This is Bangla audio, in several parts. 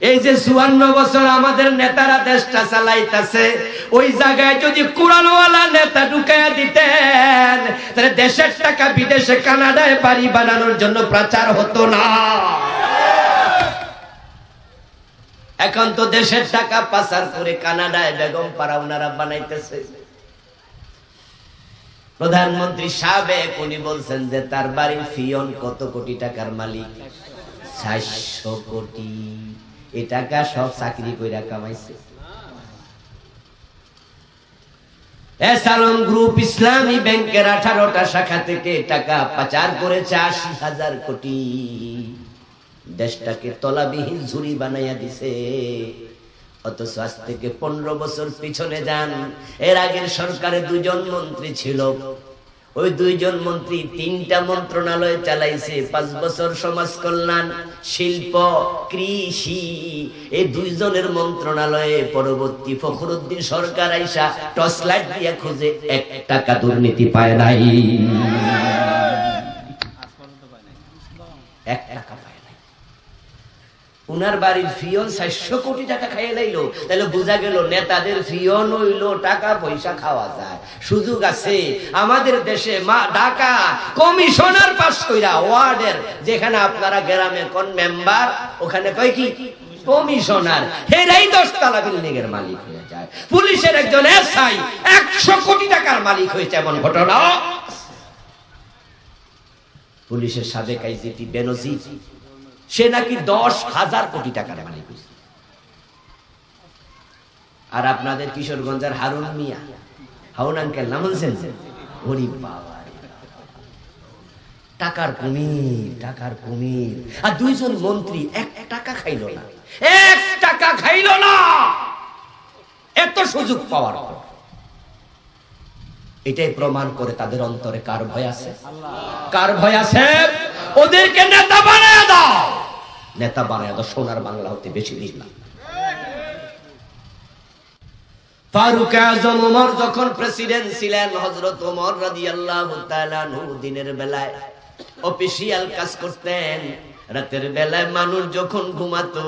এই যে চুয়ান্ন বছর আমাদের নেতারা দেশটা চালাইতেছে, ওই জায়গায় যদি কোরআনওয়ালা নেতা ঢুকাইয়া দিতেন, তাহলে দেশের টাকা বিদেশে কানাডায় বাড়ি বানানোর জন্য প্রচার হতো না। এখন তো দেশের টাকা পাচার করে কানাডায় বেগম পাড়া ওনারা বানাইতেছে। প্রধানমন্ত্রী সাবেক, উনি বলছেন যে তার বাড়ির ফিয়ন কত কোটি টাকার মালিক? চারশো কোটি। টাকা সব চাকরি কইরা কামাইছে। গ্রুপ ইসলামী ব্যাংকের আঠারোটা শাখা থেকে টাকা পাচার করেছে আশি হাজার কোটি। দেশটাকে তলাবিহীন ঝুড়ি বানাইয়া দিছে। অথচ আজ থেকে পনেরো বছর পিছনে যান। এর আগের সরকারে দুজন মন্ত্রী ছিল। ওই দুইজন মন্ত্রী তিনটা মন্ত্রণালয় চালাইছে, পাঁচ বছর সমাজ কল্যাণ, শিল্প, কৃষি। এই দুইজনের মন্ত্রণালয়ে পরবর্তী ফখরুদ্দিন সরকার আইসা টর্চ লাইট দিয়া খুঁজে এক টাকা দুর্নীতি পায় নাই। এক টাকা। উনার বাড়ির ফিয়ন চারশো কোটি টাকা খাইয়ে লাইলো। তাহলে বোঝা গেল, নেতাদের ফিয়ন হইল, টাকা, পয়সা খাওয়া যায়। সুযোগ আছে। আমাদের দেশে মা, ঢাকা কমিশনার পাস কইরা ওয়ার্ডের, যেখানে আপনারা গ্রামে কোন মেম্বার, ওখানে কয় কি? কমিশনার। হেরাই দশতলা বিল্ডিং এর মালিক হয়ে যায়। পুলিশের একজন এসআই একশো কোটি টাকার মালিক হয়েছে এমন ঘটনা। পুলিশের সাবেক আইজিপি বেনজির। সে নাকি দশ হাজার কোটি টাকার মালিক আর আপনাদের কিশোরগঞ্জের হারুন মিয়া হারুন আঙ্কেল নাম বলছেন বাবা। টাকার কুমির টাকার কুমির। আর দুইজন মন্ত্রী এক টাকা খাইলো না। এক টাকা খাইলো না! এত সুযোগ পাওয়ার পর। এটাই প্রমাণ করে তাদের অন্তরে কার ভয় আছে? কার ভয় আছে? ওদেরকে নেতা বানায় দাও। নেতা বানায় দাও, সোনার বাংলা হতে বেশি দিন না। ফারুক আজম ওমর যখন প্রেসিডেন্ট ছিলেন, হযরত ওমর রাদিয়াল্লাহু তাআলা নূর দিনের বেলায় অফিসিয়াল কাজ করতেন। রাতের বেলায় মানুষ যখন ঘুমাতো,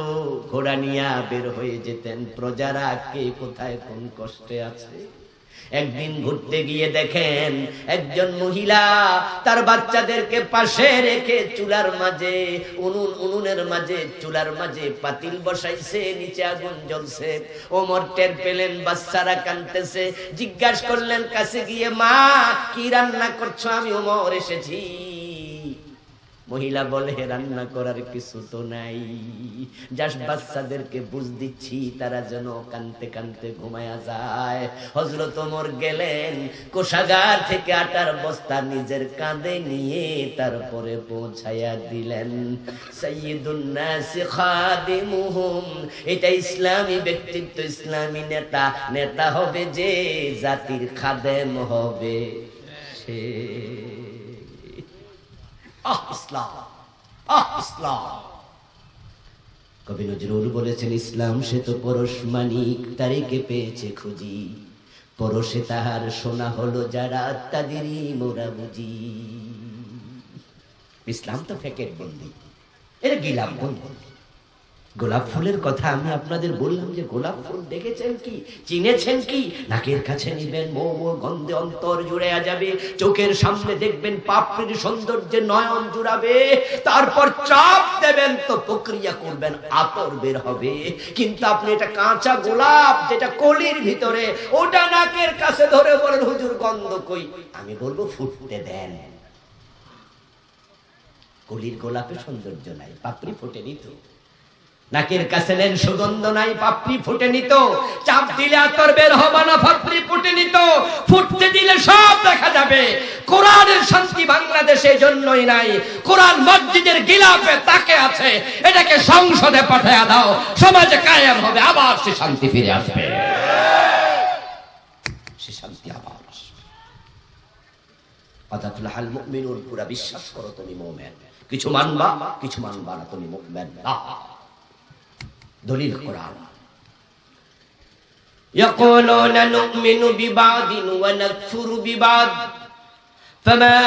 ঘোড়া নিয়ে বের হয়ে যেতেন। প্রজারা কে কোথায় কোন কষ্টে আছে? একদিন ঘুরতে গিয়ে দেখেন একজন মহিলা তার বাচ্চাদেরকে পাশে রেখে চুলার মাঝে, উনুন, উনুনের মাঝে, চুলার মাঝে পাতিল বসাইছে, নিচে আগুন জ্বলছে। ওমর টের পেলেন, বাচ্চারা কানতেছে জিজ্ঞাসা করলেন, কাছে গিয়ে মা, কি রান্না করছ? আমি ওমর এসেছি। মহিলা বলে, রান্না করার কিছু তো নাই। জাস্ট বাচ্চাদেরকে বুঝ দিচ্ছি, তারা যেন কানতে কানতে ঘুমায়া যায়। হজরত ওমর গেলেন, কোষাগার থেকে আটার বস্তা নিজের কাঁধে নিয়ে তারপরে পৌঁছায়া দিলেন। এটা ইসলামী ব্যক্তিত্ব, ইসলামী নেতা। নেতা হবে যে, জাতির খাদেম হবে সে। ইসলাম কবি নজরুল বলেছেন, ইসলাম সে তো পরশ মানিক, তারিখে পেয়েছে খুঁজি। পরশে তাহার সোনা হলো যারা তাদেরই মোরা বুঝি। ইসলাম তো ফেকের বন্দি এটা গিলাম বন্দি। গোলাপ ফুলের কথা আমি আপনাদের বললাম যে গোলাপ ফুল দেখেছেন কি? চিনেছেন কি? নাকের কাছে নিবেন মো মো গন্ধে অন্তর জুড়ে যাবে চোখের সামনে দেখবেন পাপড়ির সৌন্দর্যে নয়ন জুড়াবে। তারপর চাপ দেবেন তো প্রক্রিয়া করবেন, আতর বের হবে। কিন্তু আপনি এটা কাঁচা গোলাপ যেটা কলির ভিতরে, ওটা নাকের কাছে ধরে বলেন, হুজুর, গন্ধ কই? আমি বলব, ফুটতে দেন। কলির গোলাপে সৌন্দর্য নাই, পাপড়ি ফোটে নিত নাকের কাছে নেন সুগন্ধ নাই, পাপড়ি ফুটে নিত। চাপ দিলে আতর বের হবে না, পাপড়ি ফুটে নিত। ফুটতে দিলে সব দেখা যাবে। কোরআনের শান্তি বাংলাদেশে জন্যই নাই। কোরআন মসজিদের গিলাপে তাকে আছে। এটাকে সংসদে পাঠায়া দাও। সমাজে কায়েম হবে, আবার সে শান্তি ফিরে আসবে। সে শান্তি আবার আসবে। আদাতুল হাল মুমিনুন, পুরা বিশ্বাস করো তুমি মুমিন। কিছু মানবা কিছু মানবা না তুমি মুমিন। না। دليل القرآن يقولون نؤمن ببعض ونكفر ببعض. فما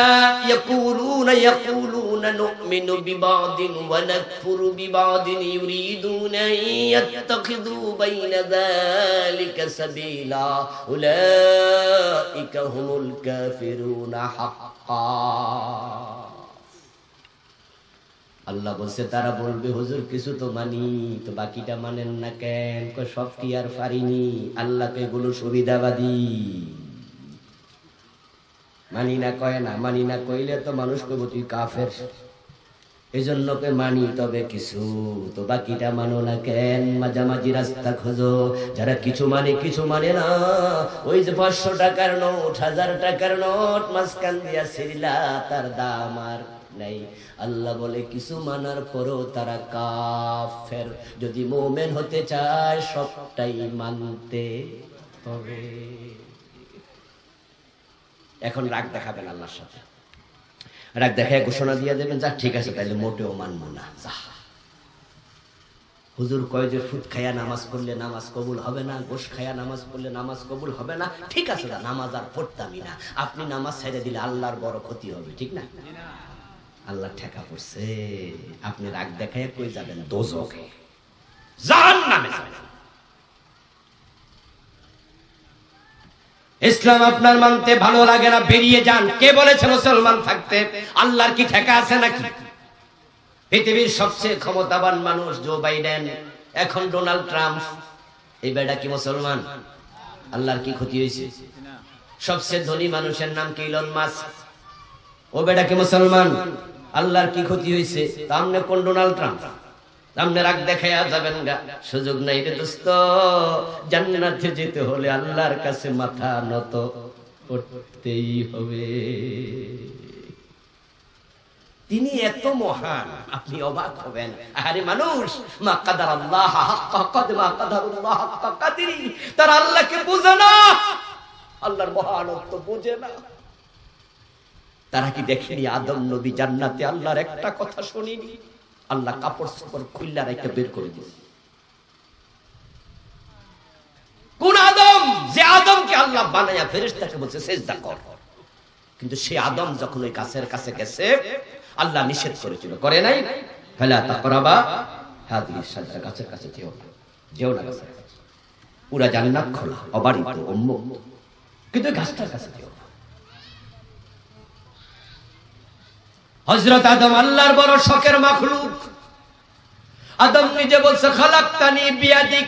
يقولون يقولون نؤمن ببعض ونكفر ببعض يريدون أن يتخذوا بين ذلك سبيلا. أولئك هم الكافرون حقا. আল্লাহ বলছে, তারা বলবে, হুজুর, কিছু তো মানি, তো বাকিটা মানেন না কেন? সব কি আর পারিনি? আল্লাহকে এগুলো সুবিধাবাদী। মানি না কয় না, মানি না কইলে তো মানুষ কইব, তুই কাফের। এই জন্য মানি তবে কিছু, তো বাকিটা মানো না কেন? মাঝামাঝি রাস্তা খোঁজো, যারা কিছু মানে কিছু মানে না। ওই যে পাঁচশো টাকার নোট, হাজার টাকার নোট, মাঝখান দিয়া ছিলা তার দাম আর নাই। আল্লাহ বলে, কিছু মানার পরও তারা কাফের। যদি মোমেন হতে চায়, সবটাই মানতে হবে। এখন রাগ দেখাবেন আল্লাহর সাথে। রাগ দেখায় ঘোষণা দিয়ে দেবেন, যা, ঠিক আছে, তাইলে মোটেও মানবো না। যা। হুজুর কয় যে সুদ খায়া নামাজ পড়লে নামাজ কবুল হবে না, গোশ খায়া নামাজ পড়লে নামাজ কবুল হবে না। ঠিক আছে নামাজ আর পড়তামই না। আপনি নামাজ ছেড়ে দিলে আল্লাহর বড় ক্ষতি হবে, ঠিক না? আল্লাহ ঠেকা পড়ছে। আপনি রাগ দেখায় কই যাবেন দোজকে। জাহান নামে যাবেন ইসলাম আপনার মানতে ভালো লাগে না বেরিয়ে যান। কে বলেছে মুসলমান থাকতে? আল্লাহর কি ঠেকা আছে নাকি? পৃথিবীর সবচেয়ে ক্ষমতাবান মানুষ জো বাইডেন এখন ডোনাল্ড ট্রাম্প। এই বেটা কি মুসলমান? আল্লাহর কি ক্ষতি হয়েছে? সবচেয়ে ধনী মানুষের নাম কি ইলন মাস্ক? ও বেটা কি মুসলমান? আল্লাহর কি ক্ষতি হয়েছে তামনে কোন ডোনাল্ড ট্রাম্প? সামনে রাগ যাবেন গা। সুযোগ নাই রে দোস্ত। জান্নাতে যেতে হলে আল্লাহর কাছে মাথা নত করতেই হবে। তিনি এত মহান, আপনি অবাক হবেন। আরে মানুষ, মা কাদার আল্লাহ মা কাদারুল্লাহ হাক্কা কাদিরি। তার আল্লাহকে বুঝে না। আল্লাহর মহানত্ব বুঝে না। তারা কি দেখেনি আদম নবী জান্নাতে আল্লাহর একটা কথা শুনিনি? আল্লাহ কাপড় সাপড় খুললা রেখে বের করে দিয়েছে। কোন আদম? যে আদমকে আল্লাহ বানাইয়া ফেরেশতাকে বলছে, সেজদা কর। কিন্তু সে আদম যখন ওই গাছের কাছে গেছে, আল্লাহ নিষেধ করেছিল। করে নাই? ফেলা তাকরাবা হাদিস সাজরা গাছের কাছে যেও না যেও না গাছের কাছে। পুরা জান্নাত খোলা অবারিত উন্মুক্ত। কিন্তু গাছটার কাছে যেও না। হজরত আদম আল্লাহর বড় শখের মাখলুক। আদম নিজে বলছে, খালাক্তানি বিয়াদিক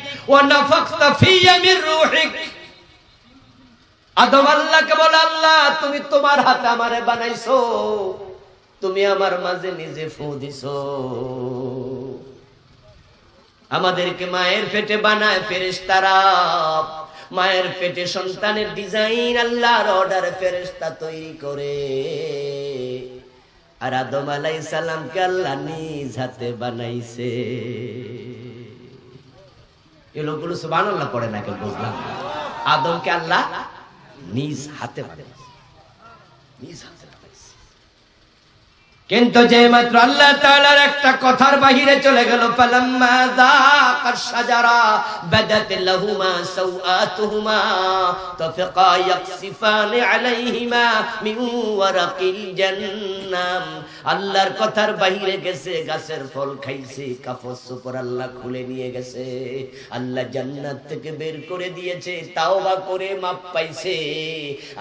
আদম আল্লাহকে বলে, আল্লাহ, তুমি তোমার হাতে আমারে বানাইছো। তুমি আমার মাঝে নিজে ফু দিছো। আমাদেরকে মায়ের পেটে বানায় ফেরেশতারা। মায়ের পেটে সন্তানের ডিজাইন আল্লাহর অর্ডার ফেরেশতা তৈরি করে। আর আদম আলাই সালামকে আল্লাহ নিজ হাতে বানাইছে। এই লোকগুলো সুবান আল্লাহ পড়ে না কেউ বুঝলাম আদম আদমকে আল্লাহ নিজ হাতে বানাইছে। নিজ হাতে। কিন্তু যে মাত্র আল্লাহ তাআলার একটা কথার বাহিরে চলে গেল আল্লাহর কথার বাহিরে গেছে, গাছের ফল খাইছে, কাপড় চোপড় আল্লাহ খুলে নিয়ে গেছে। আল্লাহ জান্নাত থেকে বের করে দিয়েছে তাও তাওবা করে মাপ পাইছে।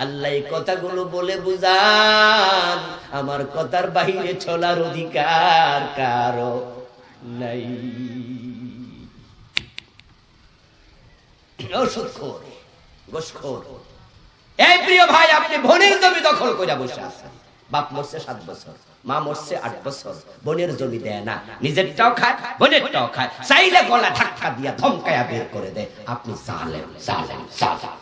আল্লাহ এই কথাগুলো বলে বুঝান, আমার কথার বাহিরে চলার অধিকার কারও নাই। ওষুধখোর গোসখোর। এই প্রিয় ভাই, আপনি বোনের জমি দখল করে বসে আছেন। বাপ মরছে সাত বছর, মা মরছে আট বছর। বোনের জমি দেয় না, নিজেরটাও খায়, বোনেরটাও খায়। চাইলে গলা ধাক্কা দিয়া ধমকায়া বের করে দেয়। আপনি জালেম জালেম জালেম।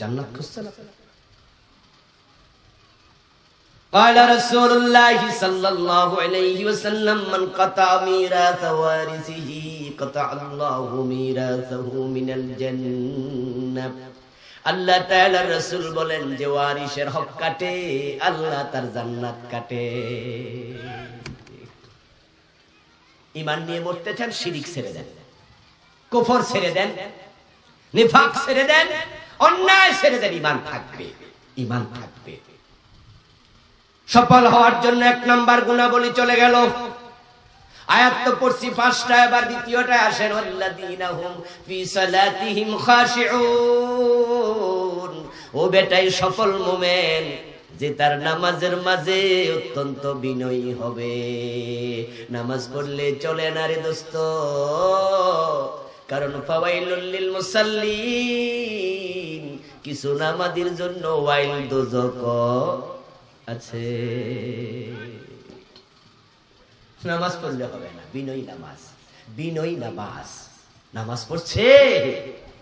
জান্নাত খুঁজছেন আপনারা? قال رسول الله صلى الله عليه وسلم من قطع ميراث وارثه قطع الله ميراثه من الجنة আল্লাহ তাআলা রাসূল বলেন যে ওয়ারিসের হক কাটে আল্লাহ তার জান্নাত কাটে ঈমান নিয়ে মরতে চান শিরিক ছেড়ে দেন কুফর ছেড়ে দেন নিফাক ছেড়ে দেন অন্যায় ছেলেদের ইমান থাকবে ইমান থাকবে সফল হওয়ার জন্য এক নাম্বার গুণাবলী চলে গেল। পাঁচটা, এবার দ্বিতীয়টা ও বেটাই সফল যে তার নামাজের মাঝে অত্যন্ত বিনয়ী হবে। নামাজ পড়লে চলে না রে দোস্ত, কারণ ফাওয়াইলুল লিল মুসাল্লিন, কিছু নামাজের জন্য ওয়াইল দোজক। আছে। নামাজ পড়লে হবে না। বিনয়ী নামাজ। বিনয়ী নামাজ। নামাজ পড়ছে।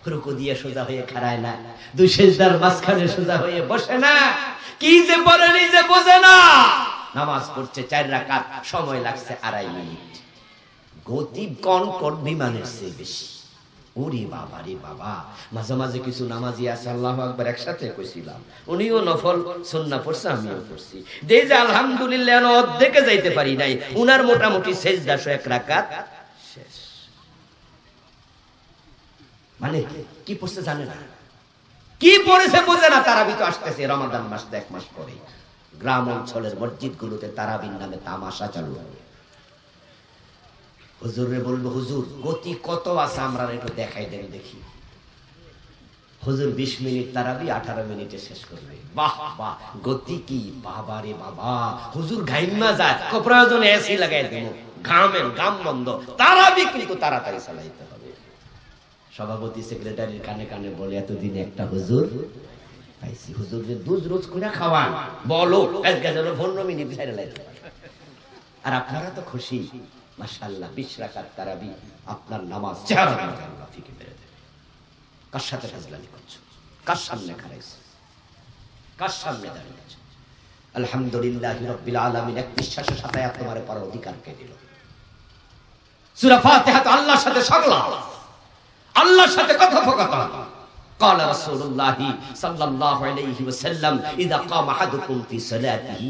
রুকু দিয়ে সোজা হয়ে খাড়ায় না। দুই সেজদার মাঝখানে সোজা হয়ে বসে না। কি যে পড়ে নিজে বোঝে না। নামাজ পড়ছে চার রাকাত। সময় লাগছে আড়াই মিনিট। গতি কন কন বিমানের চেয়ে বেশি। ওরে বাবা রে বাবা মাঝে মাঝে কিছু নামাজি আছে, আল্লাহ একবার একসাথে কইছিলাম। উনিও নফল, সন্না পড়ছে, আমিও পড়ছি। দে যে আলহামদুলিল্লাহ অর্ধেকে যাইতে পারি নাই, উনার মোটামুটি শেষ দাস এক রাকাত শেষ। মানে কি? পড়ছে জানে না? কি পড়েছে বোঝে না, তারাবি তো আসতেছে, রমাদান মাস এক মাস পরে গ্রাম অঞ্চলের মসজিদ গুলোতে তারাবির নামে তামাশা চালু হবে হুজুরে বলব, হুজুর, গতি কত আছে আমরা একটু দেখাই দেন দেখি। হুজুর বিশ মিনিট তারাবি, আঠারো মিনিটে শেষ করবে। বাহ বাহ, গতি কি? বাবা রে বাবা, হুজুর ঘাইমা যায় প্রয়োজনে এসি লাগাই দেব, ঘামের বন্ধ। তাড়াতাড়ি চালাইতে হবে। সভাপতি সেক্রেটারির কানে কানে বলে, এতদিন একটা হুজুর পাইছি। হুজুর যে দুধ রোজ করে খাওয়ান, বলো পনেরো মিনিট আর আপনারা তো খুশি। মাশাল্লাহ বিশ রাকাত তারাবি আপনার নামাজ চেহারা দেখে আল্লাহ ফিকে মেরে দেবে কার সাথে ফাজলামি করছো কার সামনে খারাইছো কার সামনে দাঁড়িয়েছো আলহামদুলিল্লাহ রব্বিল আলামিন এক বিশ্বাসের সাথে তোমার পড়ার অধিকার কে দিল সূরা ফাতিহা তো আল্লাহর সাথে সংলাপ আল্লাহর সাথে কথোপকথন قال رسول الله صلى الله عليه وسلم إذا قام أحدكم في صلاته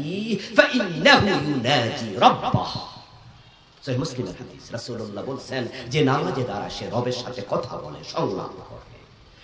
فإنه يناجي ربه সহি মুসলিমের হাদিস রাসূলুল্লাহ বলছেন যে নামাজে দ্বারা সে রবের সাথে কথা বলে সংলাপ করে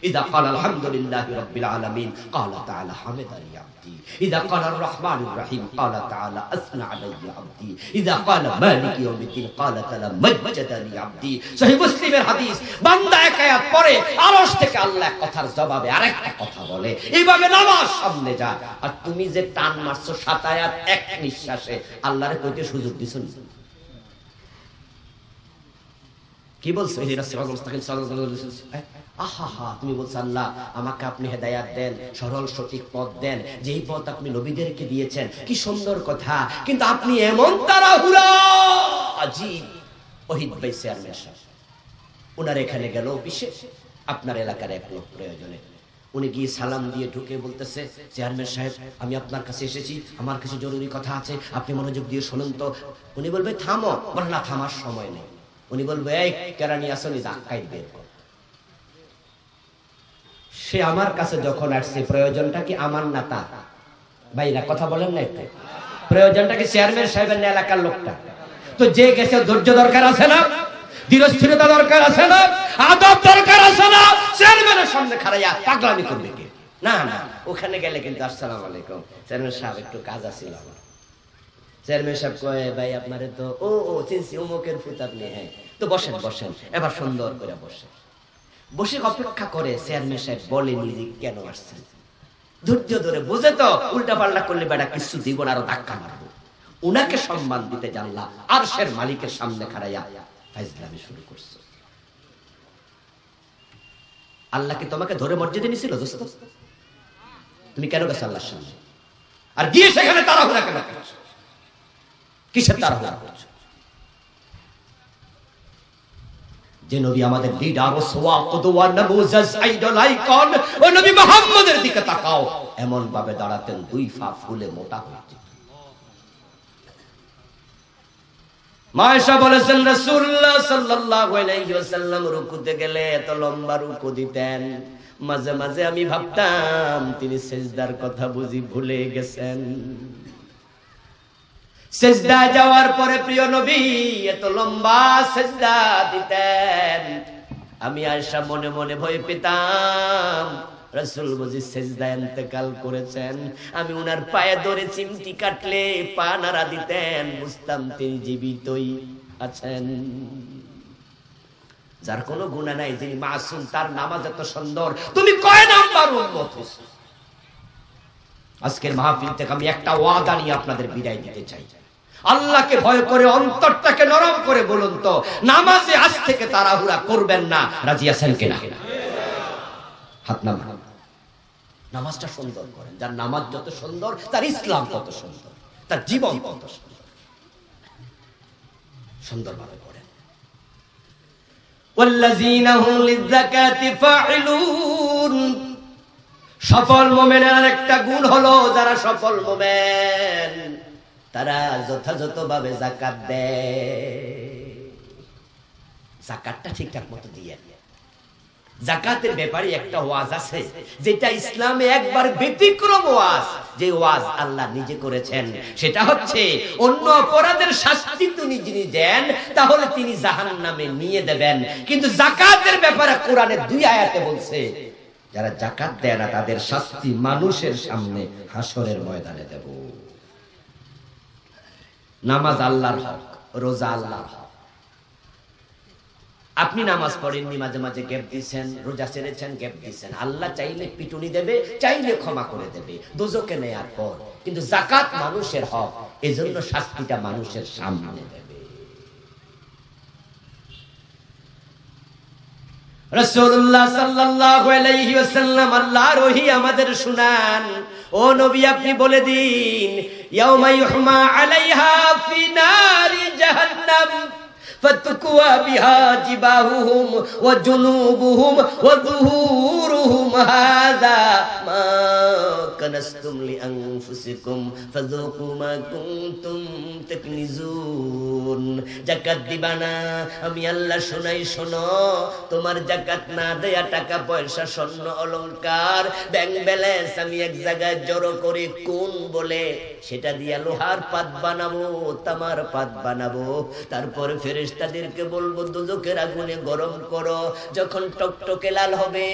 إذا قال الحمد لله رب العالمين قال تعالى حمدني عبدي إذا قال الرحمن الرحيم قال تعالى أثنى علي عبدي إذا قال مالك يوم الدين قال تعالى مجدني عبدي صحيح مسلم الحديث বান্দা এক আয়াত পড়ে আরশ থেকে আল্লাহ এক কথার জবাবে আরেকটা কথা বলে এইভাবে নামাজ সামনে যা আর তুমি যে টান মারছো সাত আয়াত এক নিঃশ্বাসে আল্লাহরে কইতে সুযোগ দিছো না কি বলছো? ওয়াসাল্লাম আহা তুমি বলছো আল্লাহ, আমাকে আপনি হেদায়াত দেন, সরল, সঠিক পথ দেন। যেই পথ আপনি নবীদেরকে দিয়েছেন, কি সুন্দর কথা। কিন্তু আপনি এমন ভাই চেয়ারম্যান ওনার এখানে গেল অফিসে। আপনার এলাকার এক লোক প্রয়োজনে। উনি গিয়ে সালাম দিয়ে ঢুকে বলতেছে, চেয়ারম্যান সাহেব, আমি আপনার কাছে এসেছি, আমার কাছে জরুরি কথা আছে, আপনি মনোযোগ দিয়ে শুনুন তো। উনি বলবে, থামো। বলে, না, থামার সময় নেই। উনি বলবে, এই কেরানি আসনি বের কর। সে আমার কাছে যখন আসছে, প্রয়োজনটা কি আমার না তার? ভাইরা কথা বলেন না একটু। প্রয়োজনটা কি চেয়ারম্যান সাহেবের না এলাকার লোকটা? তো যে গেছে, ধৈর্য দরকার আছে না? ধীরস্থিরতা দরকার আছে না? আদব দরকার আছে না? চেয়ারম্যানের সামনে খারাইয়া পাগলামি করবে না না, ওখানে গেলে কিন্তু আসসালাম আলাইকুম। চেয়ারম্যান সাহেব, একটু কাজ আছিল আমার। হ্যাঁ। উনাকে সম্মান দিতে জানলাম আর সের মালিকের সামনে খাড়াইয়া শুরু করছ। আল্লাহ কি তোমাকে ধরে মসজিদে নিছিল তুমি কেন গেছো আল্লাহর সামনে? আর গিয়ে সেখানে তাড়াহুড়া কেন করছ? কিসের তাড়াহুড়া যে নবী আমাদের লিডার ও সোয়া আইডল আইকন, ও নবী মুহাম্মদের দিকে তাকাও। এমন ভাবে দাঁড়াতেন দুই ফা ফুলে মোটা হয়ে। মায়েশা বলেছেন, রাসূলুল্লাহ সাল্লাল্লাহু আলাইহি ওয়াসাল্লাম রুকুতে গেলে এত লম্বা রুকু দিতেন। মাঝে মাঝে আমি ভাবতাম, তিনি সেজদার কথা বুঝি ভুলে গেছেন। সেজদা যাওয়ার পরে প্রিয় নবী, এত লম্বা সেজদা দিতেন। আমি আয়সা মনে মনে ভয় পেতাম, রসুল বুঝি সেজদা ইন্তেকাল করেছেন। আমি উনার পায়ে ধরে চিমটি কাটলে পা নাড়া দিতেন, বুঝতাম তিনি জীবিতই আছেন। যার কোনো গুণা নাই, যিনি মাসুম, তার নামাজ এত সুন্দর। তুমি কয় নাম্বার হইছো? আজকের মাহফিল থেকে আমি একটা ওয়াদা নিয়ে আপনাদের বিদায় দিতে চাই। আল্লাহকে ভয় করে অন্তরটাকে নরম করে বলুন তো নামাজে আজ থেকে তাড়াহুড়া করবেন না রাজি আছেন কিনা হাত নামা নামাজটা সুন্দর করেন যার নামাজ যত সুন্দর তার ইসলাম তত সুন্দর তার জীবন তত সুন্দর সুন্দরভাবে করেন والذين هم للزكاة فاعلون সফল মোমেনের একটা গুণ হলো যারা সফল মোমেন তারা যথাযথভাবে জাকাত দেয়। জাকাতটা ঠিকঠাক মতো দিয়ে জাকাতের ব্যাপারে একটা ওয়াজ আছে, যেটা ইসলামে একবার ব্যতিক্রম ওয়াজ। যে ওয়াজ আল্লাহ নিজে করেছেন, সেটা হচ্ছে অন্য অপরাধের শাস্তি তিনি যিনি দেন, তাহলে তিনি জাহান নামে নিয়ে দেবেন। কিন্তু জাকাতের ব্যাপারে কোরআনে দুই আয়াতে বলছে, যারা জাকাত দেয় না তাদের শাস্তি মানুষের সামনে হাসরের ময়দানে দেব। নামাজ আল্লাহর হক, রোজা আল্লাহর হক। আপনি নামাজ পড়েননি, মাঝে মাঝে গ্যাপ দিচ্ছেন রোজা ছেড়েছেন গ্যাপ দিচ্ছেন আল্লাহ চাইলে পিটুনি দেবে, চাইলে ক্ষমা করে দেবে। দুজকে নেয়ার পর। কিন্তু জাকাত মানুষের হক, এজন্য শাস্তিটা মানুষের সামনে দেবে। রাসূলুল্লাহ সাল্লাল্লাহু আলাইহি ওয়াসাল্লাম আমাদের শুনান। ও নবী, আপনি বলে দিন ইয়াউমা ইউহমা আলাইহা ফি নারি জাহান্নাম فتكوى بها جباههم وجنوبهم وظهورهم هذا ما كنستم لأنفسكم فذوقوا ما كنتم تكنزون জাকাত দিবা না আমি আল্লাহ শোনাই শোনো তোমার জাকাত না দেয়া টাকা পয়সা স্বর্ণ অলংকার ব্যাংক ব্যালেন্স আমি এক জায়গায় জড়ো করে কোন বলে সেটা দিয়া লোহার পাত বানাবো তামার পাত বানাবো তারপর ফেরেশতাদেরকে বলব দুজকের আগুনে গরম করো, যখন টকটকে লাল হবে,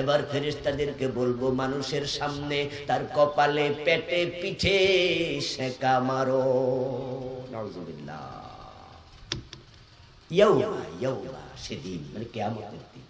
এবার ফেরেস্তাদেরকে বলব, মানুষের সামনে তার কপালে পেটে পিঠে সেকা মারো। নজরুল্লাহ ইয়াউমা ইয়াউমা, সেদিন মানে কেমন দিন।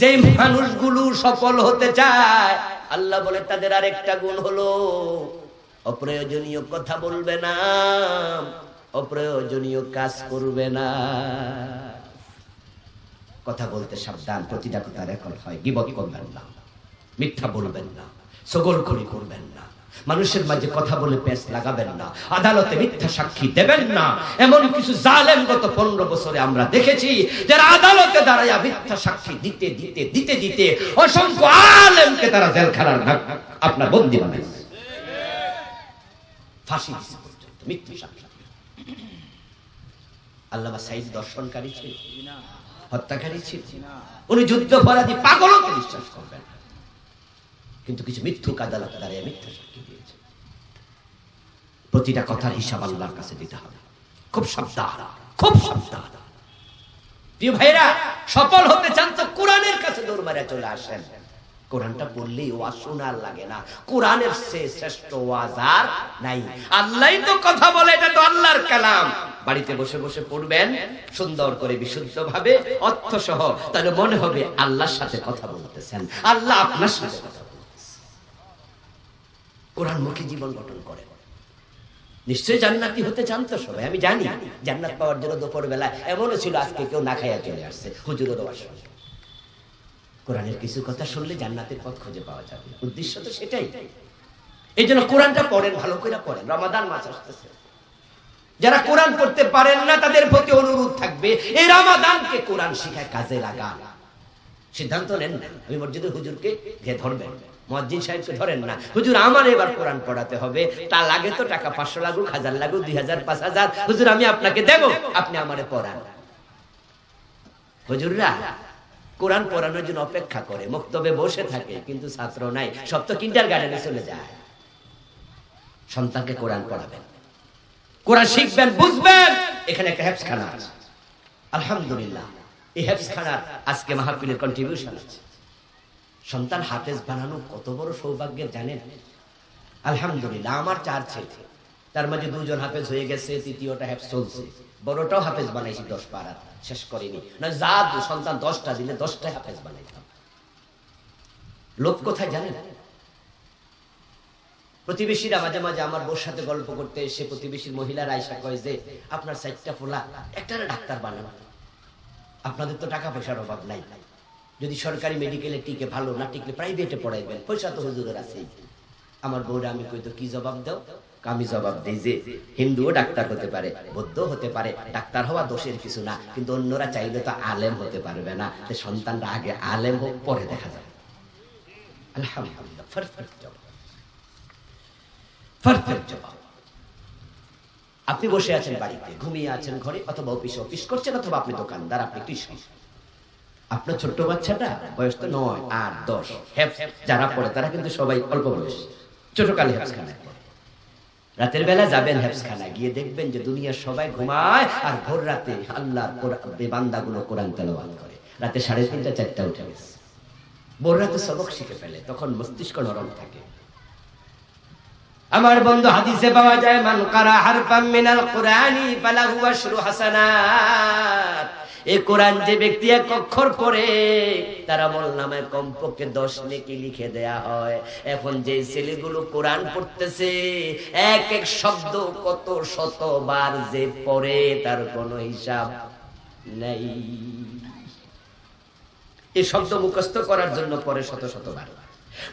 যে মানুষগুলো সফল হতে চায়, আল্লাহ বলে তাদের আরেকটা গুণ হলো, অপ্রয়োজনীয় কথা বলবে না, অপ্রয়োজনীয় কাজ করবে না। কথা বলতে সাবধান, প্রতিটা কথা রেকর্ড হয়, গিবত করবেন না, মিথ্যা বলবেন না, সগলখড়ি করবেন না। মানুষের মাঝে কথা বলে পেঁচ লাগাবেন না। আদালতে মিথ্যা সাক্ষী দেবেন না। এমন কিছু জালেম গত পনেরো বছরে আমরা দেখেছি, যারা আদালতে দাঁড়াইয়া মিথ্যা সাক্ষী দিতে দিতে দিতে দিতে অসংখ্য আলেমকে তারা জেলখানার ভাগ আপনার বন্দি বানাইছে ফাঁসি মিথ্যা সাক্ষী। সাইদ দর্শনকারী ছিল, হত্যাকারী ছিল। উনি যুদ্ধপরাধী পাগলকে বিশ্বাস করবেন। কিন্তু কিছু মিথ্যুক আদালত দাঁড়িয়ে মিথ্যা সাক্ষী দিয়েছে। প্রতিটা কথার হিসাব আল্লাহর কাছে দিতে হবে। খুব সাবধান খুব সাবধান। প্রিয় ভাইরা সফল হতে চান তো কোরআনের কাছে দৌড় চলে আসেন। কোরআনটা পড়লেই ওয়াজ শোনার লাগে না। কোরআনের সে শ্রেষ্ঠ ওয়াজ আর নাই। আল্লাহই তো কথা বলে, এটা তো আল্লাহর কালাম। বাড়িতে বসে বসে পড়বেন, সুন্দর করে বিশুদ্ধ ভাবে অর্থ সহ তাহলে মনে হবে আল্লাহর সাথে কথা বলতেছেন। আল্লাহ আপনার সাথে কথা কোরআনমুখী জীবন গঠন করে। নিশ্চয়ই জান্নাতি হতে চান তো সবাই, আমি জানি। জান্নাত পাওয়ার জন্য দুপুর বেলা এমনও ছিল, আজকে কেউ না খাইয়া চলে আসছে। হুজুরেরও আসবে কোরআনের কিছু কথা শুনলে জান্নাতের পথ খুঁজে পাওয়া যাবে। উদ্দেশ্য তো সেটাই। এই জন্য কোরআনটা পড়েন, ভালো করে পড়েন। রমাদান মাস আসতেছে। যারা কোরআন পড়তে পারেন না, তাদের প্রতি অনুরোধ থাকবে, এই রমাদানকে কোরআন শিখায় কাজে লাগান। সিদ্ধান্ত নেন না আমি মসজিদের হুজুরকে ঘে ধরবেন। মসজিদ সাহেবকে ধরেন না। হুজুর, আমার এবার কোরআন পড়াতে হবে। তা লাগে তো টাকা পাঁচশো লাগুক, হাজার লাগুক, দুই হাজার, পাঁচ হাজার। হুজুর, আমি আপনাকে দেব, আপনি আমারে পড়ান। হুজুররা কোরআন পড়ানোর জন্য অপেক্ষা করে, মক্তবে বসে থাকে, কিন্তু ছাত্র নাই। সব তো কিন্ডার গার্ডেনে চলে যায়। সন্তানকে কোরআন পড়াবেন। কোরআন শিখবেন, বুঝবেন। এখানে একটা হেফসখানা আছে। আলহামদুলিল্লাহ, এই হেফসখানার আজকে মাহফিলের কন্ট্রিবিউশন আছে। সন্তান হাফেজ বানানো কত বড় সৌভাগ্যের, জানেন? আলহামদুলিল্লাহ, আমার চার ছেলে। তার মাঝে দুজন হাফেজ হয়ে গেছে, তৃতীয়টা হ্যাফ চলছে। বড়টাও হাফেজ বানাইছি, দশ পারা শেষ করিনি। না, যা সন্তান দশটা দিলে দশটা হাফেজ বানাইতাম। লোক কোথায় জানেন? প্রতিবেশীরা মাঝে মাঝে আমার বোর সাথে গল্প করতে এসে প্রতিবেশীর মহিলার আয়সা কয় যে, আপনার সাইডটা ফোলা একটা ডাক্তার বানানো। আপনাদের তো টাকা পয়সার অভাব নাই। যদি সরকারি মেডিকেলে টিকে ভালো, না টিকলে প্রাইভেটে পড়াইবেন। পয়সা তো হুজুরের আছেই। আমার বউরা আমি কই তো কি জবাব দাও? আমি জবাব দিই যে, হিন্দুও ডাক্তার হতে পারে বৌদ্ধ হতে পারে, ডাক্তার হওয়া দোষের কিছু না, কিন্তু অন্যরা চাইলে তো আলেম হতে পারবে না। সন্তানরা আগে আলেম হোক, পরে দেখা যাবে। আলহামদুলিল্লাহ পারফেক্ট জবাব পারফেক্ট জবাব আপনি বসে আছেন বাড়িতে, ঘুমিয়ে আছেন ঘরে, অথবা অফিসে অফিস করছেন, অথবা আপনি দোকানদার, আপনি কৃষক। আপনার ছোট্ট বাচ্চাটা বয়স তো নয়, আট, দশ। হ্যাপ যারা পড়ে তারা কিন্তু সবাই অল্প বয়স। ছোটকালে হ্যাপসখানায় পড়ে। রাতের বেলা যাবেন হ্যাপসখানায় গিয়ে দেখবেন যে দুনিয়ার সবাই ঘুমায় আর ভোর রাতে আল্লাহর বান্দাগুলো কোরআন তেলাওয়াত করে। রাতে সাড়ে তিনটা, চারটা উঠে গেছে। ভোর রাতে সবক শিখে ফেলে, তখন মস্তিষ্ক নরম থাকে। আমার বন্ধু হাদিসে পাওয়া যায়, মান কারা হারফাম মিনাল কুরআনি ফালাহু আশরু হাসানাত। এই কোরআন যে ব্যক্তি এক অক্ষর পড়ে, তারা আমল নামে কমপক্ষে দশ নেকি লিখে দেয়া হয়। এখন যে ছেলেগুলো কোরআন পড়তেছে, এক এক শব্দ কত শতবার যে পড়ে, তার কোনো হিসাব নেই। এই শব্দ মুখস্থ করার জন্য পরে শত শতবার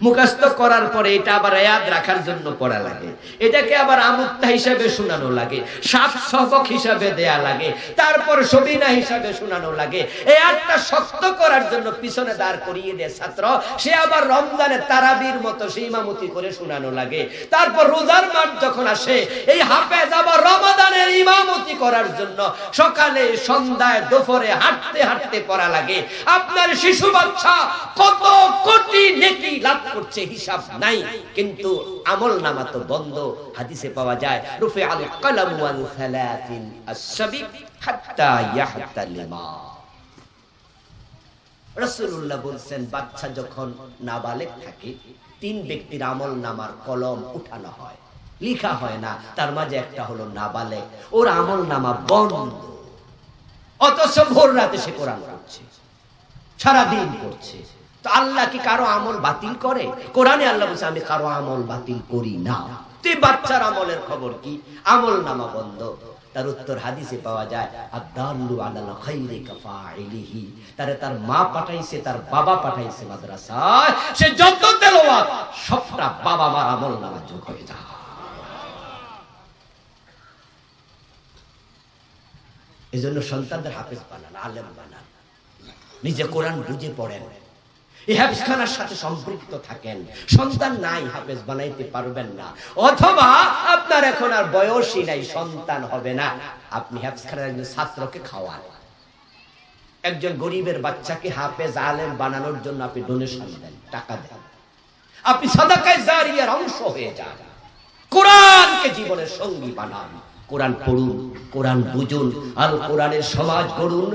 মুখস্থ করার পরে এটা আবার ইয়াদ রাখার জন্য পড়া লাগে। এটাকে আবার আমুক্তা হিসাবে শোনানো লাগে সাপ সবক হিসাবে দেয়া লাগে, তারপর সবিনা হিসাবে শোনানো লাগে। আটটা শক্ত করার জন্য পিছনে দাঁড় করিয়ে দেয় ছাত্র, সে আবার রমজানের তারাবির মতো সে ইমামতি করে শোনানো লাগে। তারপর রোজার মাঠ যখন আসে, এই হাফেজ আবার রমাদানের ইমামতি করার জন্য সকালে, সন্ধ্যায়, দুপুরে হাঁটতে হাঁটতে পড়া লাগে। আপনার শিশু বাচ্চা কত কোটি নেকি লাভ করছে, হিসাব নাই। কিন্তু আমল নামা তো বন্ধ। হাদিসে পাওয়া যায় রুফে আল কলম সালাতিন রাসূলুল্লাহ বাচ্চা যখন থাকে, তিন ব্যক্তির আমল নামার কলম উঠানো হয়। লিখা হয় না, তার মাঝে একটা হলো নাবালেগ ওর আমল নামা বন্ধ। অথচ ভোর রাতে সে কোরআন পড়ছে, সারাদিন পড়ছে। তো আল্লাহ কি কারও আমল বাতিল করে? কোরআনে আল্লাহ বলছে, আমি কারও আমল বাতিল করি না। বাচ্চার আমলের খবর কি? আমল নামা বন্ধ। তার উত্তর হাদিসে পাওয়া যায় আদাল্লু আলাল খাইরি তারে তার মা পাঠাইছে, তার বাবা পাঠাইছে মাদ্রাসায়। সে যত সবটা বাবা মার আমল নামা যোগ হয়ে যায়। এজন্য সন্তানদের হাফেজ বানান, আলেম বানান। নিজে কোরআন বুঝে পড়েন। এই সাথে সম্পৃক্ত থাকেন। সন্তান নাই, হাফেজ বানাইতে পারবেন না। অথবা আপনার এখন আর বয়সই নাই, সন্তান হবে না। আপনি একজন ছাত্রকে খাওয়ান। একজন গরিবের বাচ্চাকে হাফেজ আলেম বানানোর জন্য আপনি ডোনেশন দেন, টাকা দেন। আপনি সাদাকায় অংশ হয়ে যান। কোরআনকে জীবনের সঙ্গী বানান। কোরআন পড়ুন, কোরআন বুঝুন আর কোরআনের সমাজ গড়ুন।